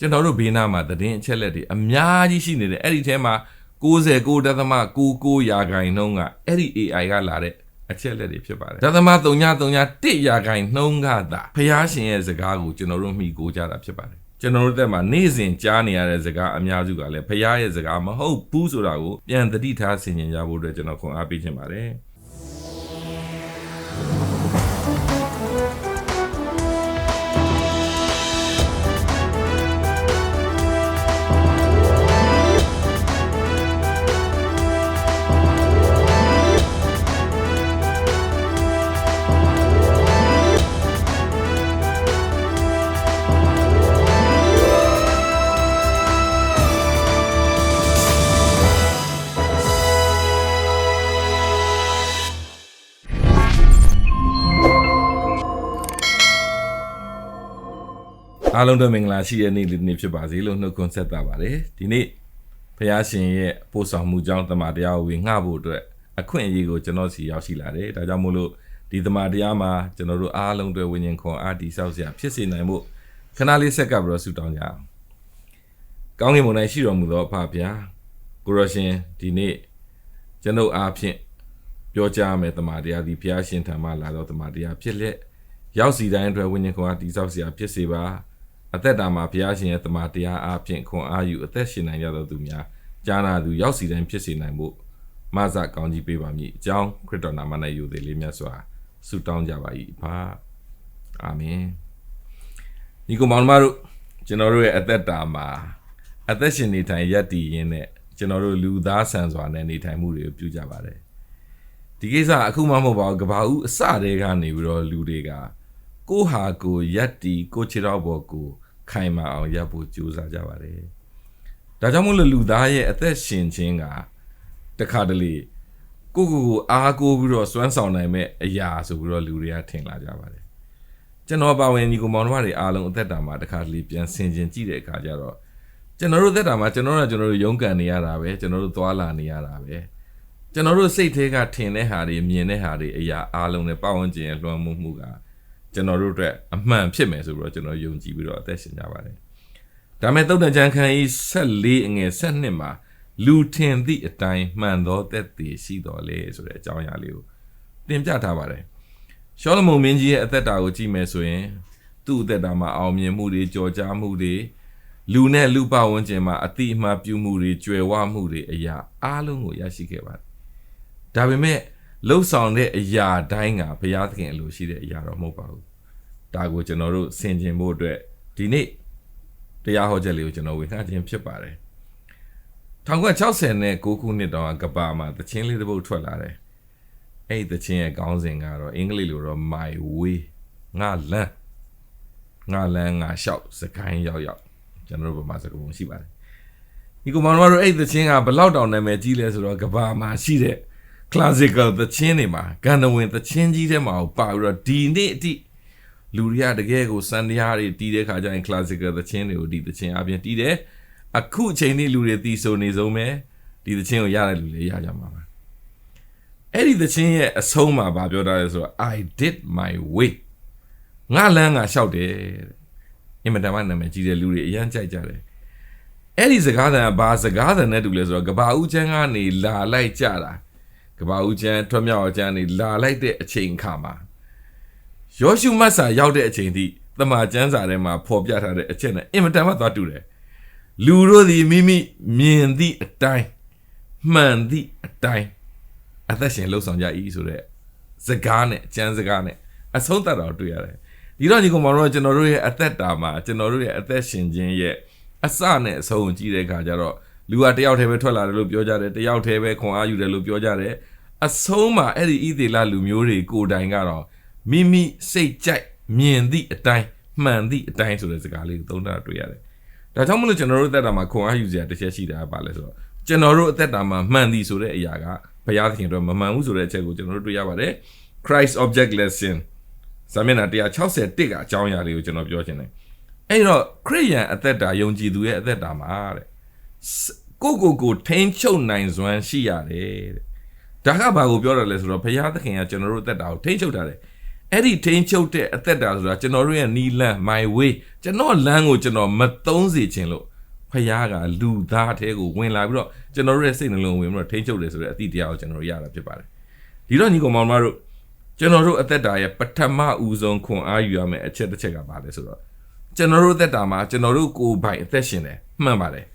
ကျွန်တော်တို့ဘေးနားမှာသတင်းအချက်လက်တွေအများကြီးရှိနေတယ်အဲ့ဒီထဲမှာ69.99ရာခိုင်နှုန်းကအဲ့ဒီ AI ကလာတဲ့အချက်လက်တွေဖြစ်ပါတယ်ဒသမ3.31ရာခိုင်နှုန်းကသာဖျားရှင်ရဲ့စကားကိုကျွန်တော်တို့မှီကိုကြတာဖြစ်ပါတယ်ကျွန်တော်တို့တက်မှာနေ့စဉ်ကြားနေရတဲ့စကားအများစုကလည်းဖျားရဲ့စကားမဟုတ်ဘူးဆိုတာကိုပြန်သတိထားဆင်ခြင်ကြဖို့အတွက်ကျွန်တော်ခွန်အားပေးချင်ပါတယ် အားလုံးတို့မင်္ဂလာရှိတဲ့နေ့လေးတစ်နေ့ဖြစ်ပါစေလို့နှုတ်ခွန်းဆက်တာပါတယ်ဒီနေ့ဖះရှင်ရဲ့ပို့ဆောင်မှုကြောင့်တမန်တရားကိုငှဖို့အတွက်အခွင့်အရေးကိုကျွန်တော်စီရောက်ရှိလာတယ်ဒါကြောင့်မို့လို့ဒီတမန်တရားမှာကျွန်တော်တို့အားလုံးတွေဝိညာဉ်ခွန်အားတည်ဆောက်စရာဖြစ်စေနိုင်မှုခဏလေးဆက်ကပ်ပြီးတော့ဆုတောင်းကြအောင်ကောင်းကင်ဘုံ၌ရှိတော်မူသောအဖဖះကိုရရှင်ဒီနေ့ကျွန်ုပ်အားဖြင့်ပြောကြားမယ်တမန်တရားဒီဖះရှင်ထံမှလာသောတမန်တရားဖြစ်လက်ရောက်စီတိုင်းအတွက်ဝိညာဉ်ခွန်အားတည်ဆောက်စရာဖြစ်စေပါ အသက်တာမှာဘုရားရှင်ရဲ့တမန်တရားအားဖြင့်ခွန်အားယူအသက်ရှင်နိုင်ကြသောသူများကြားနာသူရောက်စီတိုင်းဖြစ်စေနိုင်ဖို့မဆကောင်းကြီးပေးပါမည်အကြောင်းခရစ်တော်နာမ၌ယူသည်လေးမြတ်စွာဆုတောင်းကြပါ၏ပါအာမင်ဒီကောင်မောင်မတို့ကျွန်တော်တို့ရဲ့အသက်တာမှာအသက်ရှင်နေထိုင်ရပ်တည်ရင်းနဲ့ကျွန်တော်တို့လူသားဆန်စွာနဲ့နေထိုင်မှုတွေကိုပြုကြပါတယ်ဒီကိစ္စအခုမှမဟုတ်ပါဘူးကဘာဦးအစတဲကနေပြီးတော့လူတွေကကိုဟာကိုရက်တီကိုခြေတော့ဘောကို ခိုင်မာအောင်ရပ်ဖို့ကြိုးစားကြပါတယ်ဒါကြောင့်မို့လို့လူသားရဲ့အသက်ရှင်ခြင်းကတခါတလေကိုကိုကိုအားကိုပြီးတော့စွမ်းဆောင်နိုင်မဲ့အရာဆိုပြီးတော့လူတွေကထင်လာကြပါတယ်ကျွန်တော်ပါဝင်ညီကိုမောင်နှမတွေအားလုံးအသက်တာမှာတခါတလေပြန်ဆင်ခြင်ကြည့်တဲ့အခါကျတော့ကျွန်တော်တို့သက်တာမှာကျွန်တော်တို့ကကျွန်တော်တို့ရုန်းကန်နေရတာပဲကျွန်တော်တို့သွာလာနေရတာပဲကျွန်တော်တို့စိတ်ထဲကထင်တဲ့ဟာတွေမြင်တဲ့ဟာတွေအရာအားလုံးနဲ့ပတ်ဝန်းကျင်ရဲ့လွှမ်းမိုးမှုက ကျွန်တော်တို့အတွက်အမှန်ဖြစ်မယ်ဆိုပြီးတော့ကျွန်တော်ယုံကြည်ပြီးတော့အသက်ရှင်ကြပါတယ်ဒါမဲ့သုတ်တန်ချန်ခန်းကြီး14အငယ်7မှာလူထင်သည့်အတိုင်းမှန်သောသက်သေရှိတော်လေဆိုတဲ့အကြောင်းအရာလေးကိုတင်ပြထားပါတယ်ရှောလမုန်မင်းကြီးရဲ့အသက်တာကိုကြည့်မယ်ဆိုရင်သူ့အသက်တာမှာအောင်မြင်မှုတွေကြော်ကြားမှုတွေလူနဲ့လူပဝန်းကျင်မှာအတိအမှပြုမှုတွေကြွယ်ဝမှုတွေအရာအားလုံးကိုရရှိခဲ့ပါတယ်ဒါပေမဲ့ လှုပ်ဆောင်တဲ့အရာတိုင်းကဘုရားသခင်အလိုရှိတဲ့အရာတော့မဟုတ်ပါဘူးဒါကိုကျွန်တော်တို့ဆင်ခြင်ဖို့အတွက်ဒီနေ့တရားဟောချက်လေးကိုကျွန်တော်ဝေငှခြင်းဖြစ်ပါတယ်1960နဲ့9ခုနှစ်တောင်ကကဘာမှာတချင်းလေးတစ်ပုဒ်ထွက်လာတယ်အဲ့ဒီတချင်းရဲ့ခေါင်းစဉ်ကတော့အင်္ဂလိပ်လိုတော့ my way ငါလမ်းငါလမ်းငါလျှောက်စကိုင်းရောက်ရောက်ကျွန်တော်တို့ဗမာစကားပုံရှိပါတယ်ဒီကောင်မတို့အဲ့ဒီတချင်းကဘလောက်တောင်နာမည်ကြီးလဲဆိုတော့ကဘာမှာရှိတဲ့ classical သချင်းတွေမှာဂန္ဓဝင်သချင်းကြီးထဲမှာပါပြီးတော့ဒီနေ့အထိလူတွေကတကယ်ကိုစံတရားတွေတီးတဲ့ခါကျရင် classical သချင်းတွေကိုဒီသချင်းအပြင်တီးတယ်အခုအချိန်นี้လူတွေတီးဆိုနေဆုံးပဲဒီသချင်းကိုရတဲ့လူတွေရကြမှာပါအဲ့ဒီသချင်းရဲ့အဆုံးမှာဗာပြောထားရဲဆိုတော့ I did my way ငါလမ်းငါလျှောက်တယ်အင်မတန်မှနာမည်ကြီးတဲ့လူတွေအရန်ကြိုက်ကြတယ်အဲ့ဒီစကားသံကဘာစကားသံနဲ့တူလဲဆိုတော့ကဘာဦးချမ်းကနေလာလိုက်ကြတာ ကဘာဦးကျန်းထွတ်မြောက်အကျန်းနေလာလိုက်တဲ့အချိန်ခါမှာယောရှုမတ်စာရောက်တဲ့အချိန်ထိတမန်ကျမ်းစာထဲမှာဖော်ပြထားတဲ့အချက်နဲ့အင်မတန်မှသွားတူတယ်လူတို့သည်မိမိမြင်သည့်အတိုင်းမှန်သည့်အတိုင်းအသက်ရှင်လှုပ်ဆောင်ကြ၏ဆိုတဲ့စကားနဲ့ကျမ်းစကားနဲ့အဆုံးသတ်တော်တွေ့ရတယ်ဒီတော့ညီကောင်မတို့ကကျွန်တော်တို့ရဲ့အသက်တာမှာကျွန်တော်တို့ရဲ့အသက်ရှင်ခြင်းရဲ့အစနဲ့အဆုံးကြည့်တဲ့အခါကျတော့ လူကတယောက်တည်းပဲထွက်လာတယ်လို့ပြောကြတယ်တယောက်တည်းပဲခွန်အားယူတယ်လို့ပြောကြတယ်အဆုံးမှာအဲ့ဒီဣသေလလူမျိုးတွေကိုယ်တိုင်ကတော့မိမိစိတ်ကြိုက်မြင်သည့်အတိုင်းမှန်သည့်အတိုင်းဆိုတဲ့စကားလေးကိုသုံးတာတွေ့ရတယ်ဒါကြောင့်မလို့ကျွန်တော်တို့အသက်တာမှာခွန်အားယူစရာတစ်ချက်ရှိတာပါလဲဆိုတော့ကျွန်တော်တို့အသက်တာမှာမှန်သည်ဆိုတဲ့အရာကဘုရားသခင်တို့မမှန်ဘူးဆိုတဲ့အချက်ကိုကျွန်တော်တို့တွေ့ရပါတယ် Christ object lesson စာမျက်နှာ161ကအကြောင်းအရာလေးကိုကျွန်တော်ပြောချင်တယ်အဲ့တော့ခရိယန်အသက်တာယုံကြည်သူရဲ့အသက်တာမှာတဲ့ ကိုကိုကိုထိန်းချုပ်နိုင်စွမ်းရှိရတယ်တဲ့ဒါကဘာကိုပြောရလဲဆိုတော့ဘုရားသခင်ကကျွန်တော်တို့အသက်တာကိုထိန်းချုပ်ထားတယ်အဲ့ဒီထိန်းချုပ်တဲ့အသက်တာဆိုတာကျွန်တော်တို့ရဲ့နီလန် my way ကျွန်တော်လမ်းကိုကျွန်တော်မသုံးစေခြင်းလို့ဖခင်ကလူသားအထဲကိုဝင်လာပြီးတော့ကျွန်တော်တို့ရဲ့စိတ်နှလုံးဝင်ပြီးတော့ထိန်းချုပ်တယ်ဆိုတဲ့အသည့်တရားကိုကျွန်တော်တို့ရတာဖြစ်ပါတယ်ဒီတော့ညီကောင်မောင်မတို့ကျွန်တော်တို့အသက်တာရဲ့ပထမဦးဆုံးခွန်အားယူရမယ့်အချက်တစ်ချက်ကပါလဲဆိုတော့ကျွန်တော်တို့အသက်တာမှာကျွန်တော်တို့ကိုယ်ပိုင်အသက်ရှင်တယ်မှန်ပါတယ်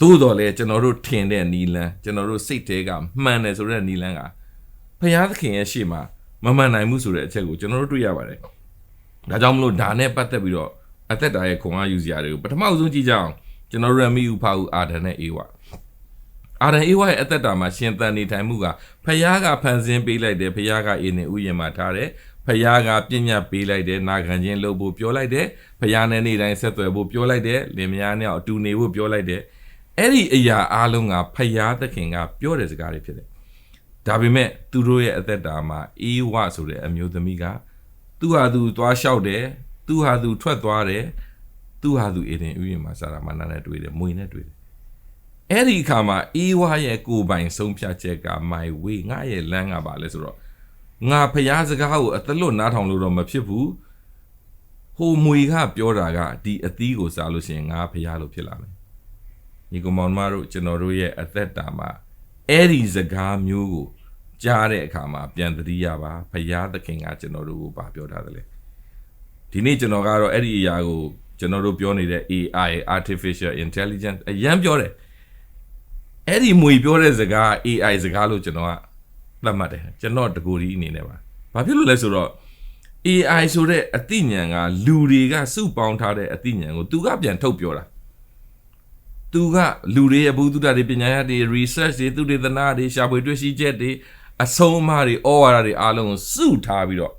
သို့တော်လည်းကျွန်တော်တို့ထင်တဲ့နီလန်းကျွန်တော်တို့စိတ်ထဲကမှန်တယ်ဆိုတဲ့နီလန်းကဖခင်သခင်ရဲ့ရှေ့မှာမမှန်နိုင်ဘူးဆိုတဲ့အချက်ကိုကျွန်တော်တို့တွေ့ရပါတယ်ဒါကြောင့်မလို့ဒါနဲ့ပတ်သက်ပြီးတော့အသက်တာရဲ့ခွန်အားယူစရာတွေကိုပထမဦးဆုံးကြည့်ကြအောင်ကျွန်တော်တို့ရမီဥဖာဦးအာဒန်နဲ့အေဝါအာဒန်အေဝါရဲ့အသက်တာမှာရှင်သန်နေထိုင်မှုကဖခင်ကဖန်ဆင်းပေးလိုက်တယ်ဖခင်ကအေးနေဥယျာဉ်မှာထားတယ်ဖခင်ကပြည့်ညတ်ပေးလိုက်တယ်နာခံခြင်းလုပ်ဖို့ပြောလိုက်တယ်ဖခင်နဲ့နေ့တိုင်းဆက်သွယ်ဖို့ပြောလိုက်တယ်လင်မယားနဲ့အတူနေဖို့ပြောလိုက်တယ် အဲ့ဒီအရာအားလုံးကဖခင်သခင်ကပြောတဲ့စကားတွေဖြစ်တယ်ဒါပေမဲ့သူတို့ရဲ့အသက်တာမှာအေးဝဆိုတဲ့အမျိုးသမီးကသူ့ဟာသူသွားလျှောက်တယ်သူ့ဟာသူထွက်သွားတယ်သူ့ဟာသူအေဒင်ဥယျာဉ်မှာစာရာမဏနဲ့တွေ့တယ်မွေနဲ့တွေ့တယ်အဲ့ဒီအခါမှာအေးဝရဲ့ကိုယ်ပိုင်ဆုံးဖြတ်ချက်က my way ငါရဲ့လမ်းကပါလဲဆိုတော့ငါဖျားစကားကိုအသလွတ်နားထောင်လို့တော့မဖြစ်ဘူးဟိုမွေကပြောတာကဒီအသီးကိုစားလို့ရှိရင်ငါဖျားလို့ဖြစ်လာမယ် ညီကောင်မောင်မတို့ကျွန်တော်တို့ရဲ့အသက်တာမှာအဲ့ဒီစကားမျိုးကိုကြားတဲ့အခါမှာပြန်သတိရပါဖရာသခင်ကကျွန်တော်တို့ကိုဗာပြောထားတယ်လေဒီနေ့ကျွန်တော်ကတော့အဲ့ဒီအရာကိုကျွန်တော်တို့ပြောနေတဲ့ AI artificial intelligence အရန်ပြောတယ်အဲ့ဒီမွေပြောတဲ့စကား AI စကားလို့ကျွန်တော်ကသတ်မှတ်တယ်ကျွန်တော်တကူဒီအနေနဲ့ပါဘာဖြစ်လို့လဲဆိုတော့ AI ဆိုတဲ့အသိဉာဏ်ကလူတွေကစုပေါင်းထားတဲ့အသိဉာဏ်ကိုသူကပြန်ထုတ်ပြောတာ သူကလူတွေရဲ့ဘုဒ္ဓတာတွေပညာရတွေ research တွေသူတွေသနာတွေရှာဖွေတွေ့ရှိချက်တွေအဆုံးအမတွေဩဝါဒတွေအားလုံးကိုစုထားပြီးတော့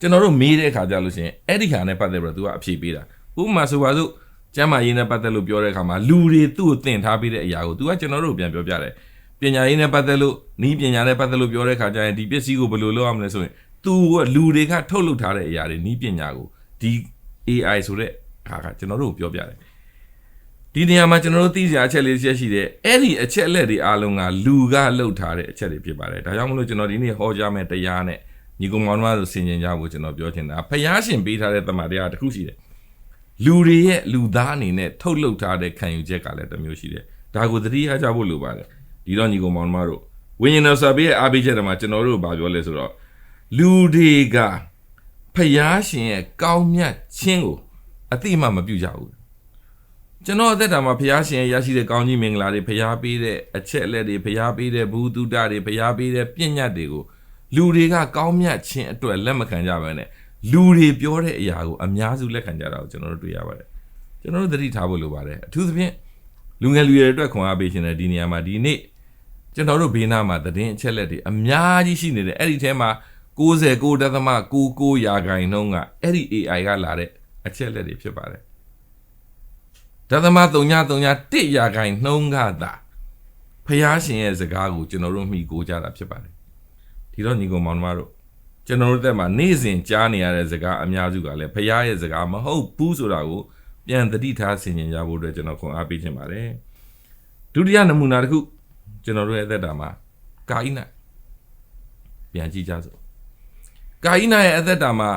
ကျွန်တော်တို့မေးတဲ့အခါကျလို့ရှိရင်အဲ့ဒီခါနဲ့ပတ်သက်ပြီးတော့သူကအဖြေပေးတာဥပမာဆိုပါစို့ကျမ်းမာရေးနဲ့ပတ်သက်လို့ပြောတဲ့အခါမှာလူတွေသူ့ကိုသင်ထားပေးတဲ့အရာကိုသူကကျွန်တော်တို့ပြန်ပြောပြတယ်ပညာရေးနဲ့ပတ်သက်လို့နီးပညာနဲ့ပတ်သက်လို့ပြောတဲ့အခါကျရင်ဒီပစ္စည်းကိုဘယ်လိုလုပ်ရမလဲဆိုရင်သူကလူတွေကထုတ်လုပ်ထားတဲ့အရာတွေနီးပညာကိုဒီ AI ဆိုတဲ့အခါကကျွန်တော်တို့ပြောပြတယ် ဒီနေရာမှာကျွန်တော်တို့သိစရာအချက်လေးချက်ရှိတယ်အဲ့ဒီအချက်လက်တွေအားလုံးကလူကလှုပ်ထားတဲ့အချက်တွေဖြစ်ပါတယ်ဒါကြောင့်မလို့ကျွန်တော်ဒီနေ့ဟောကြားမယ့်တရားနဲ့ညီကောင်မောင်တို့ဆင်ခြင်ကြဖို့ကျွန်တော်ပြောချင်တာဖယားရှင်ပေးထားတဲ့တမန်တရားတစ်ခုရှိတယ်လူတွေရဲ့လူသားအနေနဲ့ထုတ်လုပ်ထားတဲ့ခံယူချက်ကလည်းတစ်မျိုးရှိတယ်ဒါကိုသတိရကြဖို့လိုပါတယ်ဒီတော့ညီကောင်မောင်တို့ဝိညာဉ်တော်စာပေရဲ့အားပေးချက်တွေမှာကျွန်တော်တို့ဘာပြောလဲဆိုတော့လူတွေကဖယားရှင်ရဲ့ကောင်းမြတ်ခြင်းကိုအတိအမှမပြုကြဘူး ကျွန်တော်အသက်တာမှာဘုရားရှင်ရရှိတဲ့ကောင်းကြီးမင်္ဂလာတွေဘုရားပေးတဲ့အချက်အလက်တွေဘုရားပေးတဲ့ဘုသူတ္တတွေဘုရားပေးတဲ့ပြည့်ညတ်တွေကိုလူတွေကကောင်းမြတ်ခြင်းအတွက်လက်မခံကြဘဲနဲ့လူတွေပြောတဲ့အရာကိုအများစုလက်ခံကြတာကိုကျွန်တော်တို့တွေ့ရပါတယ်ကျွန်တော်တို့သတိထားဖို့လိုပါတယ်အထူးသဖြင့်လူငယ်လူရွယ်တွေအတွက်ခွန်အားပေးခြင်းတဲ့ဒီနေရာမှာဒီနေ့ကျွန်တော်တို့ဘေးနားမှာသတင်းအချက်လက်တွေအများကြီးရှိနေတယ်အဲ့ဒီထဲမှာ69.99ရာခိုင်နှုန်းကအဲ့ဒီ AI ကလာတဲ့အချက်လက်တွေဖြစ်ပါတယ် ဒသမ3.3.1ရာခိုင်နှုန်းကသာဖျားရှင်ရဲ့စကားကိုကျွန်တော်တို့မှီကိုကြတာဖြစ်ပါတယ်ဒီတော့ညီကောင်မောင်တို့ကျွန်တော်တို့တက်မှာနေ့စဉ်ကြားနေရတဲ့စကားအများစုကလည်းဖျားရဲ့စကားမဟုတ်ဘူးဆိုတာကိုပြန်သတိထားဆင်ခြင်ကြဖို့အတွက်ကျွန်တော်ခွန်အားပေးခြင်းပါတယ်ဒုတိယနမူနာတစ်ခုကျွန်တော်တို့ရဲ့အသက်တာမှာကာဣနပြန်ကြည့်ကြစို့ကာဣနရဲ့အသက်တာမှာ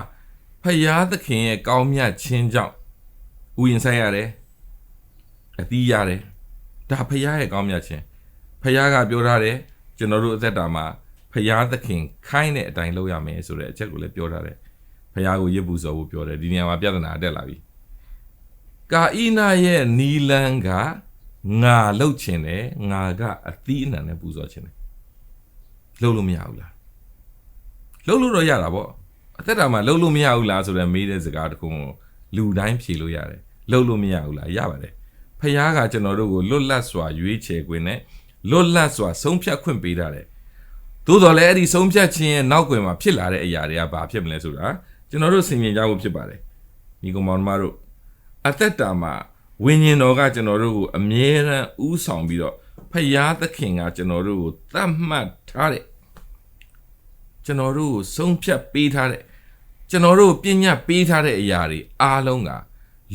ဖျားသခင်ရဲ့ကောင်းမြတ်ခြင်းကြောင့်ဥယျာဉ်ဆိုင်ရတယ် အသီးရတယ်ဒါဖရားရဲ့ကောင်းမြတ်ခြင်းဖရားကပြောထားတယ်ကျွန်တော်တို့အသက်တာမှာဖရားသခင်ခိုင်းတဲ့အတိုင်းလုပ်ရမယ်ဆိုတဲ့အချက်ကိုလည်းပြောထားတယ်ဖရားကိုရစ်ပူစော်ဖို့ပြောတယ်ဒီနေရာမှာပြဿနာတက်လာပြီကာဣနာရဲ့နီလန်ကငါလှုပ်ချင်တယ်ငါကအသီးအနှံနဲ့ပူဇော်ချင်တယ်လှုပ်လို့မရဘူးလားလှုပ်လို့တော့ရတာပေါ့အသက်တာမှာလှုပ်လို့မရဘူးလားဆိုတော့မေးတဲ့စကားတခုကိုလူတိုင်းဖြေလို့ရတယ်လှုပ်လို့မရဘူးလားရပါတယ် ဖះကကျွန်တော်တို့ကိုလွတ်လပ်စွာရွေးချယ်ခွင့်နဲ့လွတ်လပ်စွာဆုံးဖြတ်ခွင့်ပေးထားတယ်။သို့တော်လည်းအဲ့ဒီဆုံးဖြတ်ခြင်းရဲ့နောက်ွယ်မှာဖြစ်လာတဲ့အရာတွေကဘာဖြစ်မလဲဆိုတာကျွန်တော်တို့ဆင်ခြင်ကြဖို့ဖြစ်ပါတယ်။ညီကောင်မောင်မတို့အသက်တာမှာဝိညာဉ်တော်ကကျွန်တော်တို့ကိုအမြဲတမ်းဥဆောင်ပြီးတော့ဖះသခင်ကကျွန်တော်တို့ကိုသတ်မှတ်ထားတဲ့ကျွန်တော်တို့ကိုဆုံးဖြတ်ပေးထားတဲ့ကျွန်တော်တို့ပညာပေးထားတဲ့အရာတွေအားလုံးက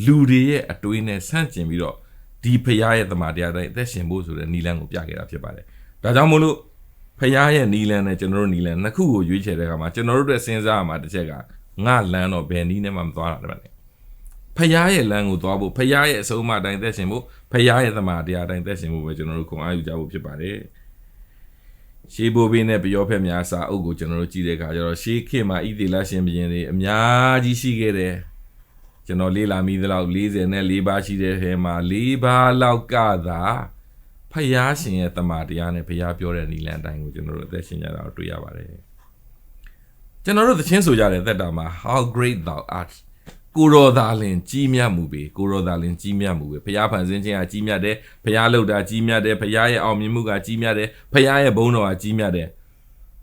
လူတွေရဲ့အတွေးနဲ့ဆန့်ကျင်ပြီးတော့ ဒီဖရားရဲ့တမန်တရားတိုင်းအသက်ရှင်ဖို့ဆိုတဲ့နီလန်းကိုပြခဲ့တာဖြစ်ပါတယ်။ဒါကြောင့်မို့လို့ဖះရဲ့နီလန်နဲ့ကျွန်တော်တို့နီလန်နှစ်ခုကိုရွေးချယ်တဲ့အခါမှာကျွန်တော်တို့အတွက်စဉ်းစားရမှာတစ်ချက်ကငါလန်းတော့ဘယ်နီးနဲ့မှမသွားတာတည်းဖះရဲ့လမ်းကိုသွားဖို့ဖះရဲ့အဆုံးအမတိုင်းသက်ရှင်ဖို့ဖះရဲ့သမာတရားတိုင်းသက်ရှင်ဖို့ပဲကျွန်တော်တို့ခွန်အားယူကြဖို့ဖြစ်ပါတယ်ရှေးဘိုးဘေးနဲ့ပြောဖက်များစာအုပ်ကိုကျွန်တော်တို့ကြည့်တဲ့အခါကျတော့ရှေးခေတ်မှာဣသေလရှင်ဘုရင်တွေအများကြီးရှိခဲ့တယ် ကျွန်တော်လေးလာမိသလောက်44ပါးရှိတဲ့ထဲမှာ4ပါးလောက်ကသာဖះရှင်ရဲ့တမန်တရားနဲ့ဖះပြောတဲ့နီလန်အတိုင်းကိုကျွန်တော်တို့အသက်ရှင်ကြတာကိုတွေ့ရပါတယ်ကျွန်တော်တို့သချင်းဆိုကြတဲ့သက်တာမှာ how great thou art ကိုရောသာလင်ကြီးမြတ်မှုပဲကိုရောသာလင်ကြီးမြတ်မှုပဲဖះဖန်ဆင်းခြင်းကကြီးမြတ်တယ်ဖះလှုပ်တာကြီးမြတ်တယ်ဖះရဲ့အောင်မြင်မှုကကြီးမြတ်တယ်ဖះရဲ့ဘုန်းတော်ကကြီးမြတ်တယ်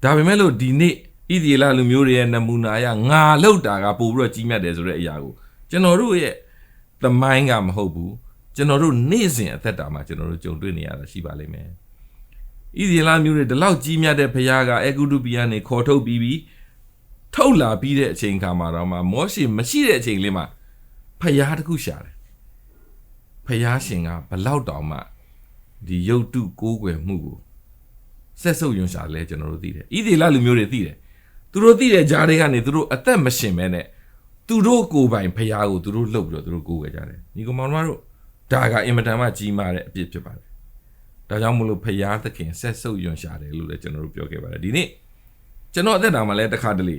ဒါပေမဲ့လို့ဒီနေ့ဣဒီလလူမျိုးတွေရဲ့နမူနာအရငါလှုပ်တာကပို့ပြီးတော့ကြီးမြတ်တယ်ဆိုတဲ့အရာကို ကျွန်တော်တို့ရဲ့သမိုင်းကမဟုတ်ဘူးကျွန်တော်တို့နေ့စဉ်အသက်တာမှာကျွန်တော်တို့ကြုံတွေ့နေရတာရှိပါလိမ့်မယ်ဣဒီလမျိုးတွေဒီလောက်ကြီးမြတ်တဲ့ဖះကအေဂုတုပီကနေခေါ်ထုတ်ပြီးပြီးထုတ်လာပြီးတဲ့အချိန်ခါမှာတော့မှမောရှိမရှိတဲ့အချိန်လေးမှာဖះတစ်ခုရှာတယ်ဖះရှင်ကဘလောက်တောင်မှဒီယုတ်တုကိုးကွယ်မှုကိုဆက်ဆုပ်ယွန်ရှာလဲကျွန်တော်တို့သိတယ်ဣဒီလလူမျိုးတွေသိတယ်သူတို့သိတဲ့ဂျားတွေကနေသူတို့အသက်မရှင်မဲနဲ့ သူတို့ကိုယ်ပိုင်ဖះကိုသူတို့လှုပ်ပြီးတော့သူတို့ကိုးကွယ်ကြတယ်ညီကောင်မောင်တို့ဒါကအင်မတန်မှကြီးမားတဲ့အပြစ်ဖြစ်ပါတယ်ဒါကြောင့်မလို့ဖះသခင်ဆက်ဆုပ်ယွန်ရှာတယ်လို့လည်းကျွန်တော်တို့ပြောခဲ့ပါတယ်ဒီနေ့ကျွန်တော်အသက်တာမှာလည်းတစ်ခါတလေ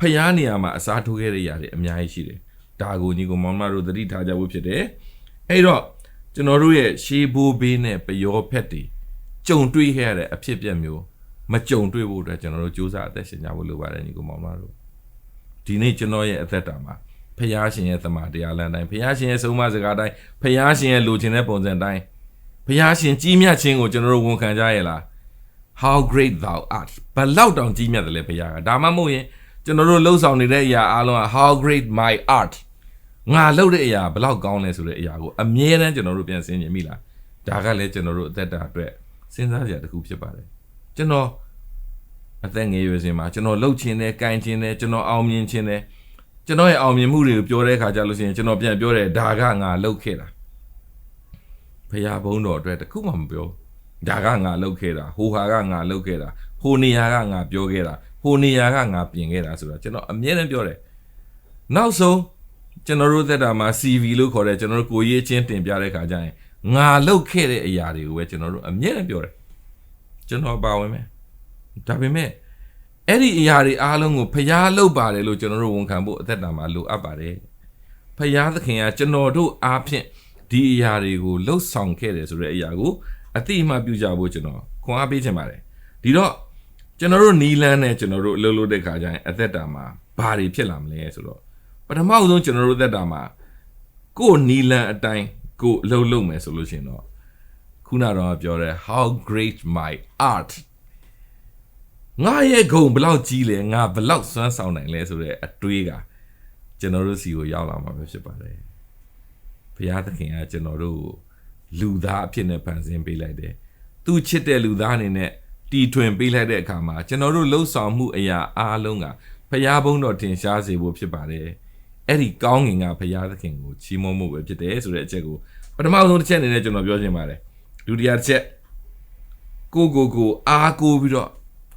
ဖျားနေရာမှာအစားထိုးခဲ့တဲ့ຢာတွေအများကြီးရှိတယ်။ဒါကိုညီကောင်မောင်မတို့သတိထားကြဖို့ဖြစ်တယ်။အဲ့တော့ကျွန်တော်တို့ရဲ့ရှေးဘိုးဘေးနဲ့ပျောဖက်တွေကြုံတွေ့ခဲ့ရတဲ့အဖြစ်အပျက်မျိုးမကြုံတွေ့ဖို့အတွက်ကျွန်တော်တို့စူးစမ်းအသက်ရှင်ကြဖို့လိုပါတယ်ညီကောင်မောင်မတို့။ ဒီနေ့ကျွန်တော်ရဲ့အသက်တာမှာဖျားရှင်ရဲ့သမာတရားလမ်းတိုင်းဖျားရှင်ရဲ့ဆုံးမစကားတိုင်းဖျားရှင်ရဲ့လိုချင်တဲ့ပုံစံတိုင်းဖျားရှင်ကြီးမြတ်ခြင်းကိုကျွန်တော်တို့ဝန်ခံကြရလား how great thou art ဘလောက်တောင်ကြီးမြတ်တယ်လဲဖျားကဒါမှမဟုတ်ရင်ကျွန်တော်တို့လှုပ်ဆောင်နေတဲ့အရာအားလုံးက how great my art ငါလှုပ်တဲ့အရာဘလောက်ကောင်းလဲဆိုတဲ့အရာကိုအမြဲတမ်းကျွန်တော်တို့ပြန်ဆင်ခြင်မိလားဒါကလည်းကျွန်တော်တို့အသက်တာအတွက်စဉ်းစားကြတစ်ခုဖြစ်ပါတယ်ကျွန်တော် အသက်ငယ်ရွယ်စဉ်မှာကျွန်တော်လှုပ်ခြင်းနဲ့ကန်ခြင်းနဲ့ကျွန်တော်အောင်မြင်ခြင်းနဲ့ကျွန်တော်ရဲ့အောင်မြင်မှုတွေကိုပြောတဲ့အခါကျလို့ရှိရင်ကျွန်တော်ပြန်ပြောတယ်ဒါကငါလှုပ်ခဲ့တာဖရာဘုန်းတော်အတွက်တခုမှမပြောဒါကငါလှုပ်ခဲ့တာဟိုဟာကငါလှုပ်ခဲ့တာဟိုနေရာကငါပြောခဲ့တာဟိုနေရာကငါပြင်ခဲ့တာဆိုတော့ကျွန်တော်အမြဲတမ်းပြောတယ်နောက်ဆုံးကျွန်တော်တို့သက်တာမှာ CV လို့ခေါ်တဲ့ကျွန်တော်တို့ကိုရေးချင်းတင်ပြတဲ့ခါကျရင်ငါလုတ်ခဲ့တဲ့အရာတွေကိုပဲကျွန်တော်တို့အမြဲတမ်းပြောတယ်ကျွန်တော်ပါဝင်မယ် ဒါပေမဲ့အဲ့ဒီအရာတွေအားလုံးကိုဖျားလုတ်ပါတယ်လို့ကျွန်တော်တို့ဝန်ခံဖို့အသက်တာမှာလိုအပ်ပါတယ်ဖျားသခင်ကကျွန်တော်တို့အားဖြင့်ဒီအရာတွေကိုလှုပ်ဆောင်ခဲ့တယ်ဆိုတဲ့အရာကိုအတိအမှပြုကြဖို့ကျွန်တော်ခွန်အားပေးချင်ပါတယ်ဒီတော့ကျွန်တော်တို့နီလန်းနဲ့ကျွန်တော်တို့အလုပ်လုပ်တဲ့ခါကျရင်အသက်တာမှာဘာတွေဖြစ်လာမလဲဆိုတော့ပထမဆုံးကျွန်တော်တို့အသက်တာမှာကိုယ်နီလန်းအတိုင်းကိုယ်အလုပ်လုပ်မယ်ဆိုလို့ရှိရင်တော့ခုနတော့ပြောတယ် how great my art ငါရဲ့ဂုံဘလောက်ကြီးလဲငါဘလောက်စွမ်းဆောင်နိုင်လဲဆိုတဲ့အတွေးကကျွန်တော်တို့စီကိုရောက်လာမှာပဲဖြစ်ပါတယ်ဘုရားသခင်ကကျွန်တော်တို့လူသားအဖြစ်နဲ့ဖန်ဆင်းပေးလိုက်တယ်သူချစ်တဲ့လူသားအနေနဲ့တီထွင်ပေးလိုက်တဲ့အခါမှာကျွန်တော်တို့လှုပ်ဆောင်မှုအရာအားလုံးကဖရာဘုန်းတော်ထင်ရှားစေဖို့ဖြစ်ပါတယ်အဲ့ဒီကောင်းငင်ကဖရာသခင်ကိုချီးမွမ်းမှုပဲဖြစ်တယ်ဆိုတဲ့အချက်ကိုပထမဆုံးတစ်ချက်အနေနဲ့ကျွန်တော်ပြောချင်ပါတယ်ဒုတိယတစ်ချက်ကိုကိုကိုအားကိုပြီးတော့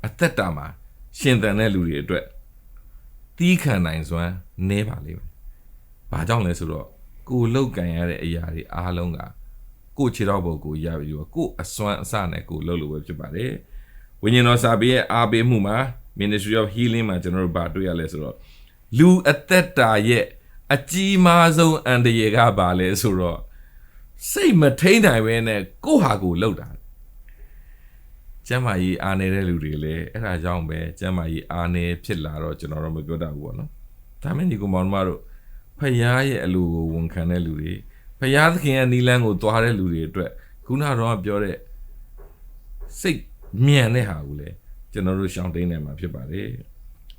အသက်တာမှာရှင်သန်တဲ့လူတွေအတွက်တီးခံနိုင်စွမ်းနည်းပါလိမ့်မယ်။ဘာကြောင့်လဲဆိုတော့ကိုလှုပ်ကန်ရတဲ့အရာတွေအားလုံးကကိုခြေတော့ဘုတ်ကိုရပြီးတော့ကိုအစွမ်းအစနဲ့ကိုလှုပ်လို့ပဲဖြစ်ပါတယ်။ဝိညာဉ်တော်စာပေရဲ့အားပေးမှုမှာ Ministry of Healing မှာကျွန်တော်တို့ဗာတွေ့ရလဲဆိုတော့လူအသက်တာရဲ့အကြီးမားဆုံးအန္တရာယ်ကဘာလဲဆိုတော့စိတ်မထိန်နိုင်ပဲနဲ့ကိုယ့်ဟာကိုယ်လှုပ်တာ ကျမ်းမာရေးအားနေတဲ့လူတွေလည်းအဲ့ဒါကြောင့်ပဲကျမ်းမာရေးအားနေဖြစ်လာတော့ကျွန်တော်တို့မပြောတတ်ဘူးပေါ့နော်ဒါမဲ့ဒီကောင်မောင်တို့ဖယားရဲ့အလိုကိုဝန်ခံတဲ့လူတွေဖယားသခင်ရဲ့နီလန်းကိုသွားတဲ့လူတွေအတွက်ခုနကတော့ပြောတဲ့စိတ်မြန်တဲ့ဟာကိုလည်းကျွန်တော်တို့ရှောင်တိန်နေမှာဖြစ်ပါတယ်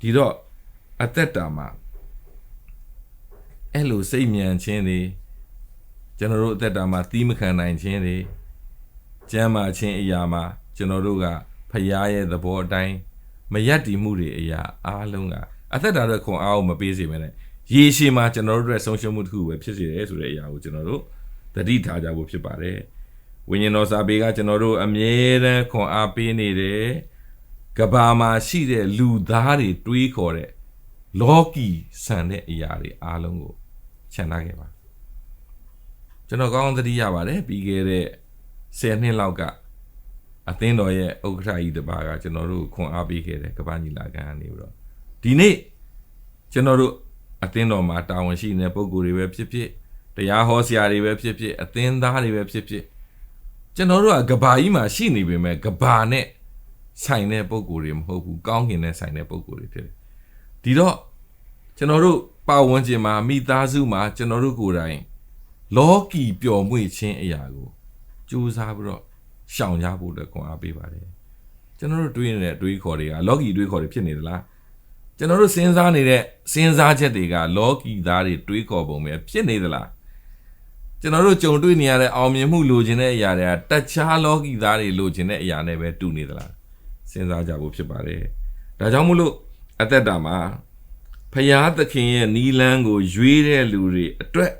ဒီတော့အသက်တာမှာအဲ့လိုစိတ်မြန်ခြင်းတွေကျွန်တော်တို့အသက်တာမှာတီးမခံနိုင်ခြင်းတွေကျမ်းမာခြင်းအရာမှာ ကျွန်တော်တို့ကဖရားရဲ့သဘောအတိုင်းမယက်တီမှုတွေအရာအားလုံးကအသက်တာအတွက်ခွန်အားကိုမပေးစေဘဲနဲ့ရေရှည်မှာကျွန်တော်တို့အတွက်ဆုံးရှုံးမှုတစ်ခုပဲဖြစ်စေတယ်ဆိုတဲ့အရာကိုကျွန်တော်တို့သတိထားကြဖို့ဖြစ်ပါတယ်ဝိညာဉ်တော်စာပေကကျွန်တော်တို့အမြဲတမ်းခွန်အားပေးနေတယ်ကဘာမှာရှိတဲ့လူသားတွေတွေးခေါ်တဲ့လောကီဆန်တဲ့အရာတွေအားလုံးကိုခြံထားခဲ့ပါကျွန်တော်ကောင်းသတိရပါတယ်ပြီးခဲ့တဲ့10နှစ်လောက်က အသင်းတော်ရဲ့ဥက္ကဋ္ဌကြီးတစ်ပါးကကျွန်တော်တို့ခွန်အားပေးခဲ့တဲ့ကပ္ပညီလာခံကနေပြီးတော့ဒီနေ့ကျွန်တော်တို့အသင်းတော်မှာတာဝန်ရှိနေတဲ့ပုံကိုယ်တွေပဲဖြစ်ဖြစ်တရားဟောဆရာတွေပဲဖြစ်ဖြစ်အသင်းသားတွေပဲဖြစ်ဖြစ်ကျွန်တော်တို့ကကဘာကြီးမှာရှိနေပေမဲ့ကဘာနဲ့ဆိုင်တဲ့ပုံကိုယ်တွေမဟုတ်ဘူးကောင်းကင်နဲ့ဆိုင်တဲ့ပုံကိုယ်တွေဖြစ်တယ်ဒီတော့ကျွန်တော်တို့ပါဝင်ခြင်းမှာမိသားစုမှာကျွန်တော်တို့ကိုယ်တိုင်လောကီပျော်မွေ့ခြင်းအရာကိုကြိုးစားပြီးတော့ ရှောင်ကြဖို့အတွက်ခွန်အားပေးပါတယ်ကျွန်တော်တို့တွေးနေတဲ့အတွေးခေါ်တွေကလောကီတွေးခေါ်တွေဖြစ်နေသလားကျွန်တော်တို့စဉ်းစားနေတဲ့စဉ်းစားချက်တွေကလောကီသားတွေတွေးခေါ်ပုံပဲဖြစ်နေသလားကျွန်တော်တို့ကြုံတွေ့နေရတဲ့အောင်မြင်မှုလိုချင်တဲ့အရာတွေကတခြားလောကီသားတွေလိုချင်တဲ့အရာနဲ့ပဲတူနေသလားစဉ်းစားကြဖို့ဖြစ်ပါတယ်ဒါကြောင့်မို့လို့အသက်တာမှာဖယားသခင်ရဲ့နီလန်းကိုရွေးတဲ့လူတွေအတွက်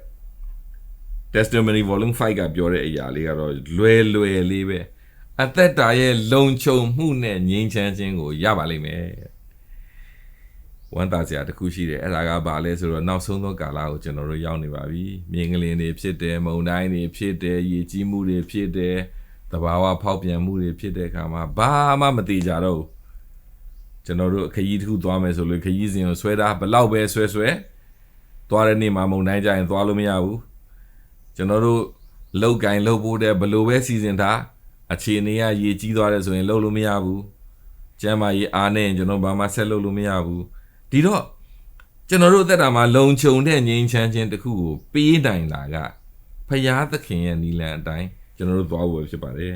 testimony volume 5ကပြောတဲ့အရာလေးကတော့လွယ်လွယ်လေးပဲအသက်တာရဲ့လုံခြုံမှုနဲ့ငြိမ်းချမ်းခြင်းကိုရပါလိမ့်မယ်ဝမ်းသာစရာတစ်ခုရှိတယ်အဲ့ဒါကဘာလဲဆိုတော့နောက်ဆုံးသောကာလကိုကျွန်တော်တို့ရောက်နေပါပြီမြင်ကလေးတွေဖြစ်တယ်မုန်တိုင်းတွေဖြစ်တယ်ရေကြီးမှုတွေဖြစ်တယ်တဘာဝဖောက်ပြန်မှုတွေဖြစ်တဲ့အခါမှာဘာမှမတိကြတော့ဘူးကျွန်တော်တို့ခရီးတစ်ခုသွားမယ်ဆိုလို့ခရီးစဉ်ကိုဆွဲတာဘလောက်ပဲဆွဲဆွဲသွားတဲ့နေ့မှာမုန်တိုင်းကြရင်သွားလို့မရဘူး ကျွန်တော်တို့လောက်ကင်လုပ်ဖို့တဲ့ဘလို့ပဲစီစဉ်ထားအခြေအနေကရေကြီးသွားတယ်ဆိုရင်လုပ်လို့မရဘူးကျမ်းမာရေးအားနဲ့ရင်ကျွန်တော်ဘာမှဆက်လုပ်လို့မရဘူးဒီတော့ကျွန်တော်တို့အသက်တာမှာလုံခြုံတဲ့ငြိမ်းချမ်းခြင်းတစ်ခုကိုပေးနိုင်တာကဖရာသခင်ရဲ့နီလန်အတိုင်းကျွန်တော်တို့သွားဖို့ဖြစ်ပါတယ်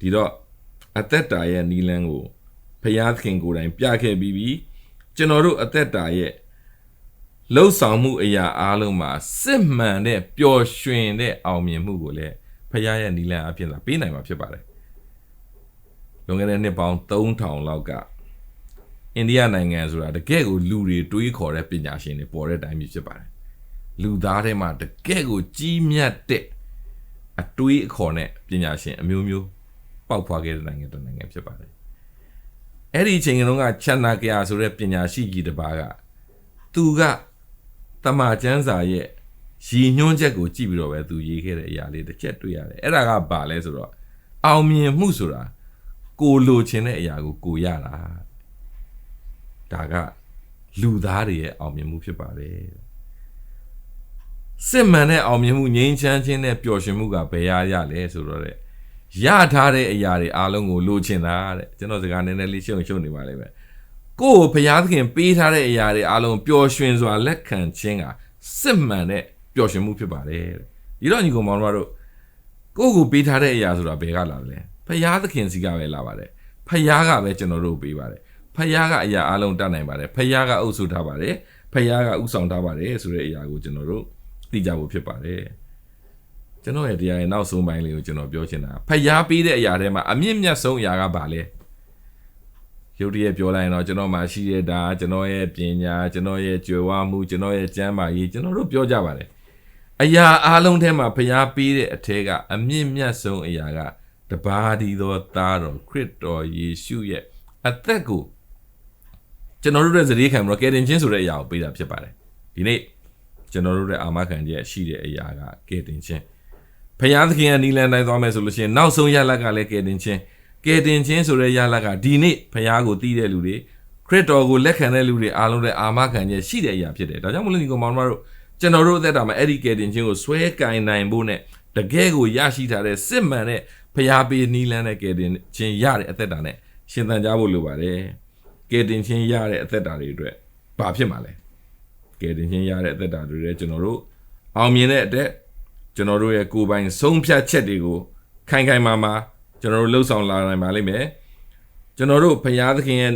ဒီတော့အသက်တာရဲ့နီလန်ကိုဖရာသခင်ကိုယ်တိုင်ပြခဲ့ပြီးပြီကျွန်တော်တို့အသက်တာရဲ့ လှုပ်ဆောင်မှုအရာအားလုံးမှာစစ်မှန်တဲ့ပျော်ရွှင်တဲ့အောင်မြင်မှုကိုလည်းဖခင်ရဲ့နီလန်အဖြစ်လာပေးနိုင်မှာဖြစ်ပါတယ်လွန်ခဲ့တဲ့နှစ်ပေါင်း3000လောက်ကအိန္ဒိယနိုင်ငံဆိုတာတကယ့်ကိုလူတွေတွေးခေါ်တဲ့ပညာရှင်တွေပေါ်တဲ့အတိုင်းမျိုးဖြစ်ပါတယ်လူသားထဲမှာတကယ့်ကိုကြီးမြတ်တဲ့အတွေးအခေါ်နဲ့ပညာရှင်အမျိုးမျိုးပေါက်ဖွာခဲ့တဲ့နိုင်ငံတစ်နိုင်ငံဖြစ်ပါတယ်အဲ့ဒီအချိန်တုန်းကချန်နာကယာဆိုတဲ့ပညာရှိကြီးတစ်ပါးကသူက တမန်ကျမ်းစာရဲ့ရည်ညွှန်းချက်ကိုကြည့်ပြီးတော့ပဲသူရေးခဲ့တဲ့အရာလေးတစ်ချက်တွေ့ရတယ်အဲ့ဒါကဘာလဲဆိုတော့အောင်မြင်မှုဆိုတာကိုလိုချင်တဲ့အရာကိုကိုရတာဒါကလူသားတွေရဲ့အောင်မြင်မှုဖြစ်ပါတယ်စစ်မှန်တဲ့အောင်မြင်မှုငြိမ်းချမ်းခြင်းနဲ့ပျော်ရွှင်မှုကဘယ်ရရလဲဆိုတော့တဲ့ရထားတဲ့အရာတွေအားလုံးကိုလိုချင်တာတဲ့ကျွန်တော်စကားနည်းနည်းလေးရှုံရှုံနေပါလိမ့်မယ် ကိုယ့်ကိုဘုရားသခင်ပေးထားတဲ့အရာတွေအားလုံးပျော်ရွှင်စွာလက်ခံခြင်းကစစ်မှန်တဲ့ပျော်ရွှင်မှုဖြစ်ပါတယ်တဲ့ဒီတော့ညီကောင်မောင်တို့ကိုယ့်ကိုပေးထားတဲ့အရာဆိုတာဘယ်ကလာလဲဘုရားသခင်စီကပဲလာပါတယ်ဘုရားကပဲကျွန်တော်တို့ပေးပါတယ်ဖယားကအရာအလုံးတတ်နိုင်ပါတယ်ဖယားကအုပ်စုထားပါတယ်ဖယားကဥဆောင်ထားပါတယ်ဆိုတဲ့အရာကိုကျွန်တော်တို့သိကြဖို့ဖြစ်ပါတယ်ကျွန်တော်ရဲ့တရားရဲ့နောက်ဆုံးပိုင်းလေးကိုကျွန်တော်ပြောချင်တာဖယားပေးတဲ့အရာထဲမှာအမြင့်မြတ်ဆုံးအရာကဘာလဲ ရုပ်တရက်ပြောလိုက်ရင်တော့ကျွန်တော်မှရှိရတာကျွန်တော်ရဲ့ပညာကျွန်တော်ရဲ့ကြွယ်ဝမှုကျွန်တော်ရဲ့ကျမ်းမာရေးကျွန်တော်တို့ပြောကြပါတယ်အရာအလုံးထဲမှာဖျားပေးတဲ့အထက်ကအမြင့်မြတ်ဆုံးအရာကတပါးဒီသောသားတော်ခရစ်တော်ယေရှုရဲ့အသက်ကိုကျွန်တော်တို့ရဲ့ဇတိခံပြီးတော့ကယ်တင်ခြင်းဆိုတဲ့အရာကိုပေးတာဖြစ်ပါတယ်ဒီနေ့ကျွန်တော်တို့ရဲ့အာမခံချက်ရှိတဲ့အရာကကယ်တင်ခြင်းဖျားသခင်ကနီလန်တိုင်းသွားမယ်ဆိုလို့ရှိရင်နောက်ဆုံးရလက်ကလည်းကယ်တင်ခြင်း ကယ်တင်ခြင်းဆိုတဲ့ရလက်ကဒီနေ့ဖျားကိုတည်တဲ့လူတွေခရစ်တော်ကိုလက်ခံတဲ့လူတွေအားလုံးရဲ့အာမခံချက်ရှိတဲ့အရာဖြစ်တယ်ဒါကြောင့်မလို့ဒီကောင်မောင်တို့ကျွန်တော်တို့အသက်တာမှာအဲ့ဒီကယ်တင်ခြင်းကိုဆွဲကင်နိုင်ဖို့နဲ့တကယ်ကိုရရှိထားတဲ့စစ်မှန်တဲ့ဖျားပေးနီလန်းတဲ့ကယ်တင်ခြင်းရတဲ့အသက်တာနဲ့ရှင်သန်ကြဖို့လိုပါတယ်ကယ်တင်ခြင်းရတဲ့အသက်တာတွေအတွက်ဘာဖြစ်မှာလဲကယ်တင်ခြင်းရတဲ့အသက်တာတွေလည်းကျွန်တော်တို့အောင်မြင်တဲ့အတက်ကျွန်တော်တို့ရဲ့ကိုယ်ပိုင်ဆုံးဖြတ်ချက်တွေကိုခိုင်ခိုင်မာမာ ကျွန်တော်တို့လှုပ်ဆောင်လာနိုင်ပါလိမ့်မယ်ကျွန်တော်တို့ဘုရားသခင်ရဲ့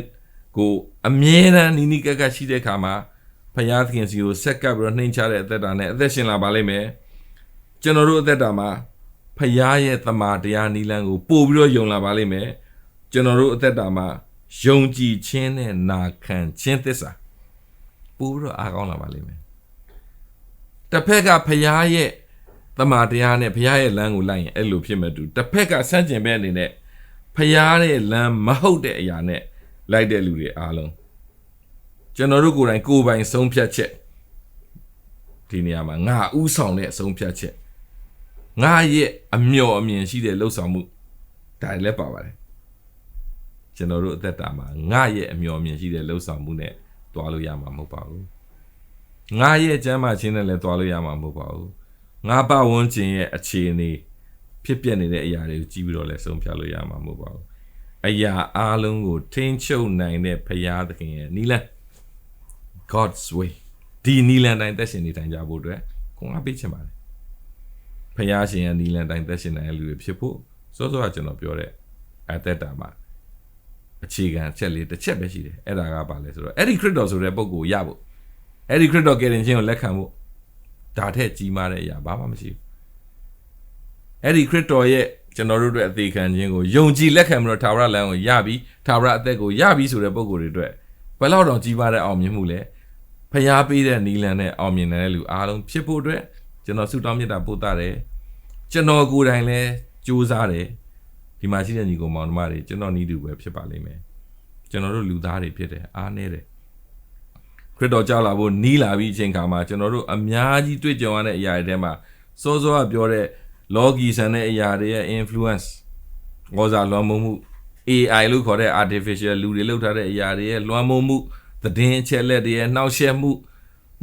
ကိုအမြဲတမ်းနီးနီးကပ်ကပ်ရှိတဲ့အခါမှာဘုရားသခင်စီကိုဆက်ကပ်ပြီးတော့နှိမ်ချတဲ့အသက်တာနဲ့အသက်ရှင်လာပါလိမ့်မယ်ကျွန်တော်တို့အသက်တာမှာဖရားရဲ့တမန်တရားနီလန်းကိုပို့ပြီးတော့ယုံလာပါလိမ့်မယ်ကျွန်တော်တို့အသက်တာမှာယုံကြည်ခြင်းနဲ့နာခံခြင်းသစ္စာပို့ပြီးတော့အားကောင်းလာပါလိမ့်မယ်တစ်ဖက်ကဖရားရဲ့ တမာတရားနဲ့ဘုရားရဲ့လမ်းကိုလိုက်ရင်အဲ့လိုဖြစ်မဲ့တူတစ်ဖက်ကဆန့်ကျင်ဘက်အနေနဲ့ဘုရားရဲ့လမ်းမဟုတ်တဲ့အရာနဲ့လိုက်တဲ့လူတွေအားလုံးကျွန်တော်တို့ကိုယ်တိုင်ကိုယ်ပိုင်ဆုံးဖြတ်ချက်ဒီနေရာမှာငါဥဆောင်တဲ့အဆုံးဖြတ်ချက်ငါရဲ့အမျှော်အမြင်ရှိတဲ့လှုပ်ဆောင်မှုဒါလည်းပါပါတယ်ကျွန်တော်တို့အသက်တာမှာငါရဲ့အမျှော်အမြင်ရှိတဲ့လှုပ်ဆောင်မှုနဲ့တွားလို့ရမှာမဟုတ်ပါဘူးငါရဲ့အကျမ်းမာခြင်းနဲ့လည်းတွားလို့ရမှာမဟုတ်ပါဘူး ငါပတ်ဝန်းကျင်ရဲ့အခြေအနေဖြစ်ပျက်နေတဲ့အရာတွေကိုကြည့်ပြီးတော့လည်းဆုံးဖြတ်လို့ရမှာမဟုတ်ပါဘူးအရာအလုံးကိုထိန်းချုပ်နိုင်တဲ့ဖရာသခင်ရဲ့နီလန် God's way ဒီနီလန်တိုင်းသက်ရှင်နေထိုင်ကြဖို့အတွက်ကိုငါပေးချင်ပါတယ်ဖရာရှင်ရဲ့နီလန်တိုင်းသက်ရှင်နိုင်တဲ့လူတွေဖြစ်ဖို့စောစောကကျွန်တော်ပြောတဲ့အသက်တာမှာအခြေခံအချက်လေးတစ်ချက်ပဲရှိတယ်အဲ့ဒါကဘာလဲဆိုတော့အဲ့ဒီခရစ်တော်ဆိုတဲ့ပုဂ္ဂိုလ်ရဖို့အဲ့ဒီခရစ်တော်ကယ်တင်ခြင်းကိုလက်ခံဖို့ ဒါထက်ကြီးမားတဲ့အရာဘာမှမရှိဘူးအဲ့ဒီခရစ်တော်ရဲ့ကျွန်တော်တို့အတွက်အသေးခံခြင်းကိုယုံကြည်လက်ခံပြီးတော့ထာဝရလမ်းကိုရပြီးထာဝရအသက်ကိုရပြီးဆိုတဲ့ပုဂ္ဂိုလ်တွေအတွက်ဘယ်လောက်တောင်ကြီးမားတဲ့အောင်မြင်မှုလဲဖျားပေးတဲ့နီလန်နဲ့အောင်မြင်တဲ့လူအားလုံးဖြစ်ဖို့အတွက်ကျွန်တော်ဆုတောင်းမြတ်တာပို့တာတယ်ကျွန်တော်ကိုယ်တိုင်လည်းကြိုးစားတယ်ဒီမှာရှိတဲ့ညီကောင်မောင်နှမတွေကျွန်တော်နီးတူပဲဖြစ်ပါလိမ့်မယ်ကျွန်တော်တို့လူသားတွေဖြစ်တယ်အားနေတယ် ခရစ်တော်ကြောက်လာဖို့နီးလာပြီးအချိန်ခါမှာကျွန်တော်တို့အများကြီးတွေ့ကြုံရတဲ့အရာတွေထဲမှာစောစောကပြောတဲ့လောကီဆန်တဲ့အရာတွေရဲ့ influence ငေါ်စာလွှမ်းမိုးမှု AI လို့ခေါ်တဲ့ artificial လူတွေလောက်ထားတဲ့အရာတွေရဲ့လွှမ်းမိုးမှုသတင်းအချက်လက်တွေရဲ့နှောက်ယှက်မှု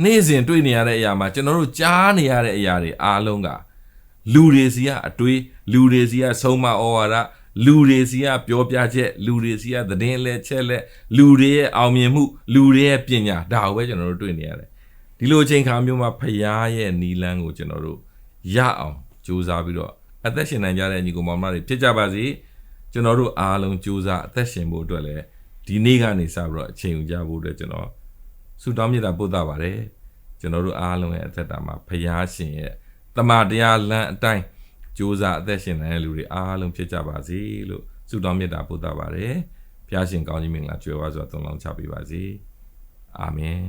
နေ့စဉ်တွေ့နေရတဲ့အရာမှာကျွန်တော်တို့ကြားနေရတဲ့အရာတွေအားလုံးကလူတွေစီကအတွေးလူတွေစီကဆုံးမဩဝါဒ လူတွေစီကပြောပြချက်လူတွေစီကသတင်းလက်ချက်လက်လူတွေရဲ့အောင်မြင်မှု လူတွေရဲ့ပညာဒါကိုပဲကျွန်တော်တို့တွေ့နေရတယ်ဒီလိုအချိန်ခါမျိုးမှာဖရားရဲ့နီလန်းကိုကျွန်တော်တို့ရအောင်ကြိုးစားပြီးတော့အသက်ရှင်နိုင်ကြတဲ့ညီကောင်မောင်မတွေဖြစ်ကြပါစေကျွန်တော်တို့အားလုံးကြိုးစားအသက်ရှင်ဖို့အတွက်လည်းဒီနေ့ကနေစပြီးတော့အချိန်ယူကြဖို့အတွက်ကျွန်တော်ဆုတောင်းမြတ်တာပို့တာပါတယ်ကျွန်တော်တို့အားလုံးရဲ့အသက်တာမှာဖရားရှင်ရဲ့တမန်တရားလမ်းအတိုင်း ကြိုးစားအသက်ရှင်နိုင်တဲ့လူတွေအားလုံးဖြစ်ကြပါစေလို့ဆုတောင်းမြတ်တာပို့တာပါတယ်ဖရားရှင်ကောင်းကြီးမင်္ဂလာကြွယ်ဝစွာသုံးလောင်းချပေးပါစေအာမင်